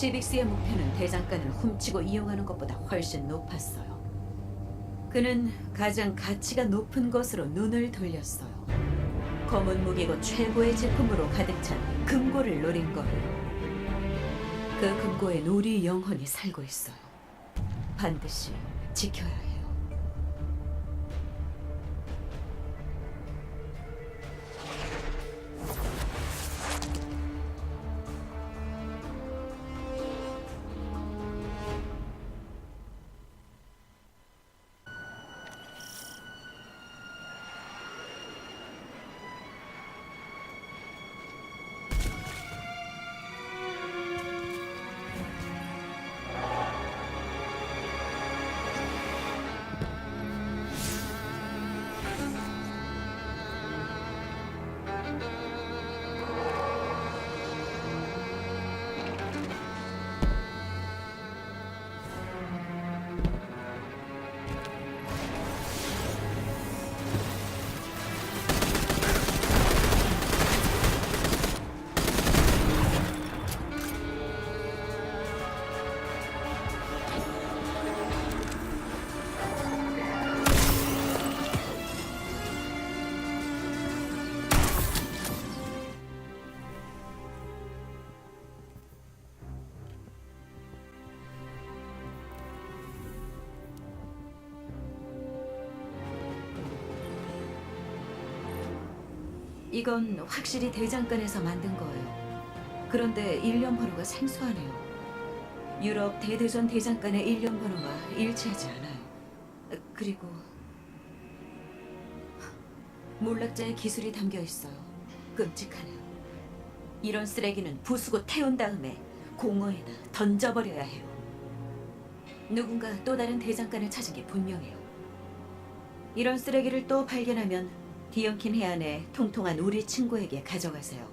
시빅스의 목표는 대장간을 훔치고 이용하는 것보다 훨씬 높았어요. 그는 가장 가치가 높은 것으로 눈을 돌렸어요. 검은 무기고 최고의 제품으로 가득 찬 금고를 노린 거예요. 그 금고엔 우리 영혼이 살고 있어요. 반드시 지켜야 해요. 이건 확실히 대장간에서 만든 거예요. 그런데 일련 번호가 생소하네요. 유럽 대대전 대장간의 일련 번호와 일치하지 않아요. 그리고 몰락자의 기술이 담겨 있어요. 끔찍하네요. 이런 쓰레기는 부수고 태운 다음에 공허에다 던져버려야 해요. 누군가 또 다른 대장간을 찾은 게 분명해요. 이런 쓰레기를 또 발견하면 디언킨 해안에 통통한 우리 친구에게 가져가세요.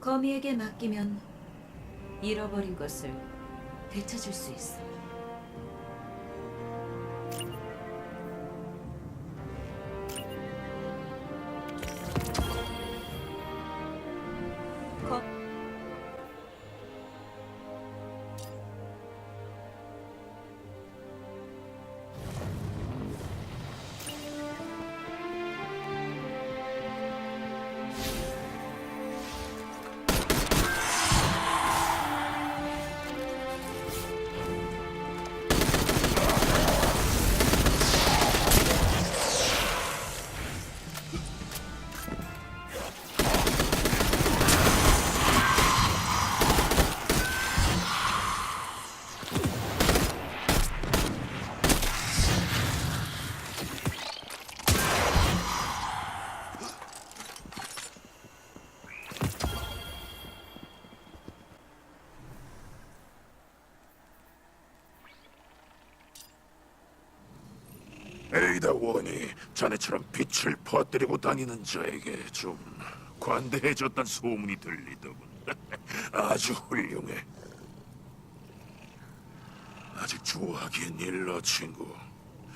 거미에게 맡기면 잃어버린 것을 되찾을 수 있어 자네처럼 빛을 퍼뜨리고 다니는 자에게 좀 관대해졌단 소문이 들리더군. 아주 훌륭해. 아직 좋아하기엔 일러 친구.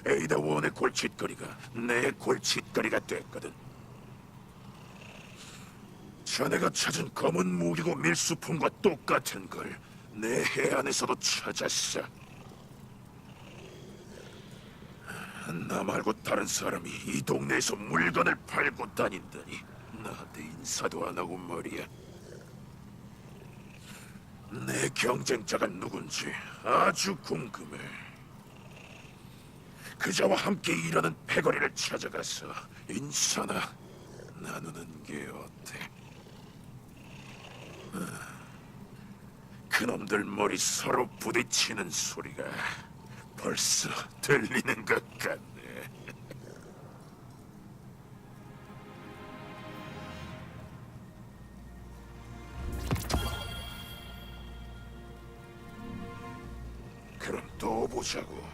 에이다 원의 골칫거리가 내 골칫거리가 됐거든. 자네가 찾은 검은 무기고 밀수품과 똑같은 걸 내 해안에서도 찾았어. 나 말고 다른 사람이 이 동네에서 물건을 팔고 다닌다니 나한테 인사도 안 하고 말이야. 내 경쟁자가 누군지 아주 궁금해. 그자와 함께 일하는 패거리를 찾아가서 인사나 나누는 게 어때? 아, 그놈들 머리 서로 부딪히는 소리가 벌써 들리는 것 같네. 그럼 또 보자고.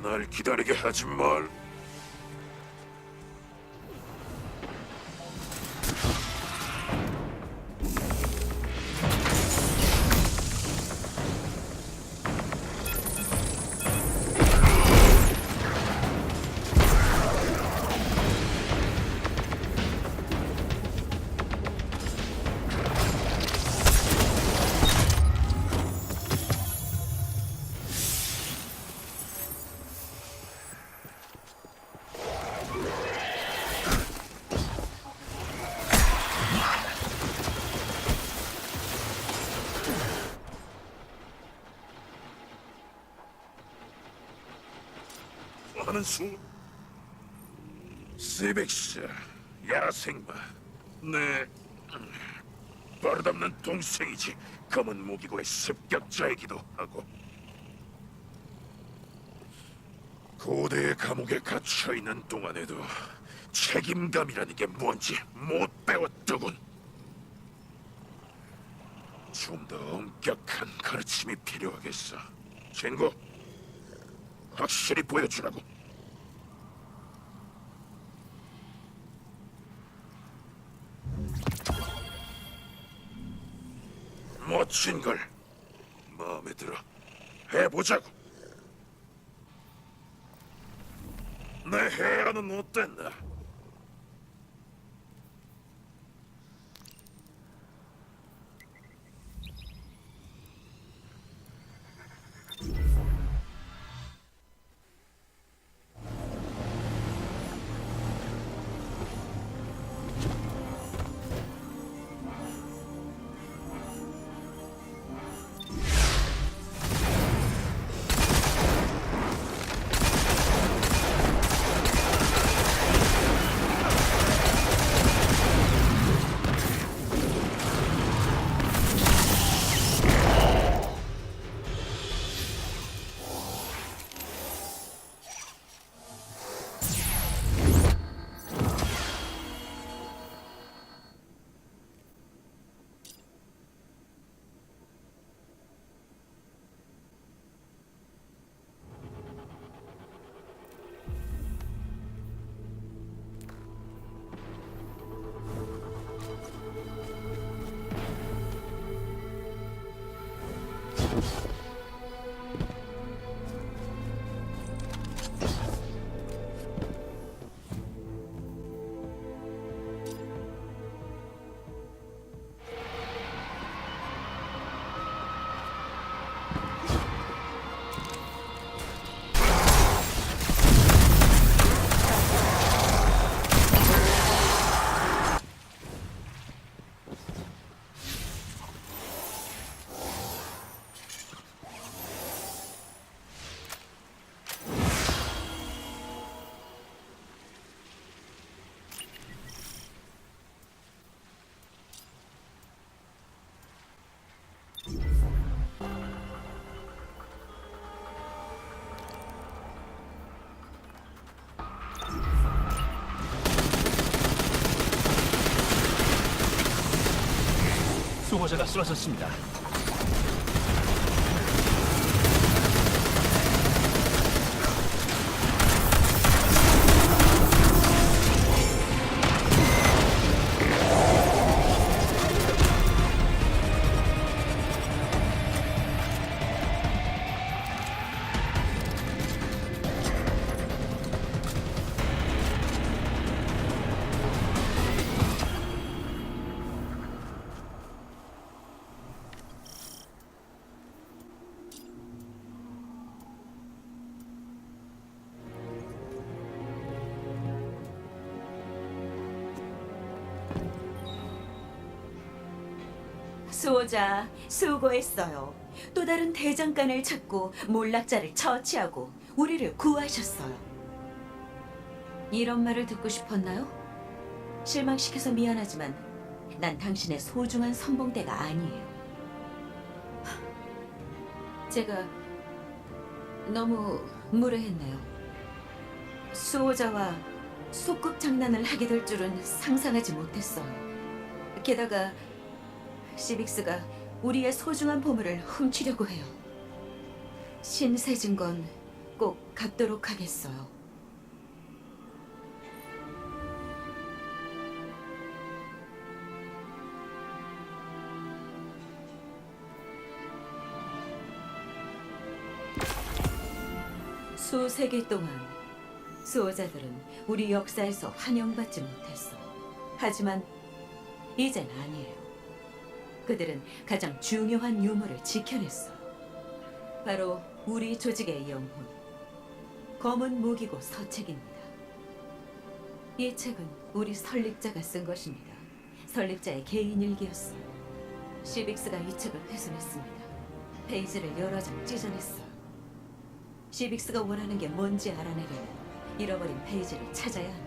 날 기다리게 하지 말. 하는 수? 시빅스, 야생마, 내 음, 버릇없는 동생이지. 검은 무기고의 습격자이기도 하고. 고대의 감옥에 갇혀 있는 동안에도 책임감이라는 게 뭔지 못 배웠더군. 좀 더 엄격한 가르침이 필요하겠어. 친구, 확실히 보여주라고. 멋진 걸 마음에 들어 해보자고. 내 해안은 어땠나? 수호자가 쓰러졌습니다. 수호자 수고했어요. 또 다른 대장간을 찾고 몰락자를 처치하고 우리를 구하셨어요. 이런 말을 듣고 싶었나요? 실망시켜서 미안하지만 난 당신의 소중한 선봉대가 아니에요. 하, 제가 너무 무례했네요. 수호자와 소꿉 장난을 하게 될 줄은 상상하지 못했어요. 게다가 시빅스가 우리의 소중한 보물을 훔치려고 해요. 신세진 건 꼭 갚도록 하겠어요. 수세기 동안 수호자들은 우리 역사에서 환영받지 못했어. 하지만 이젠 아니에요. 그들은 가장 중요한 유물을 지켜냈어. 바로 우리 조직의 영혼. 검은 무기고 서책입니다. 이 책은 우리 설립자가 쓴 것입니다. 설립자의 개인 일기였어요. 시빅스가 이 책을 훼손했습니다. 페이지를 여러 장 찢어냈어요. 시빅스가 원하는 게 뭔지 알아내려면 잃어버린 페이지를 찾아야 한다.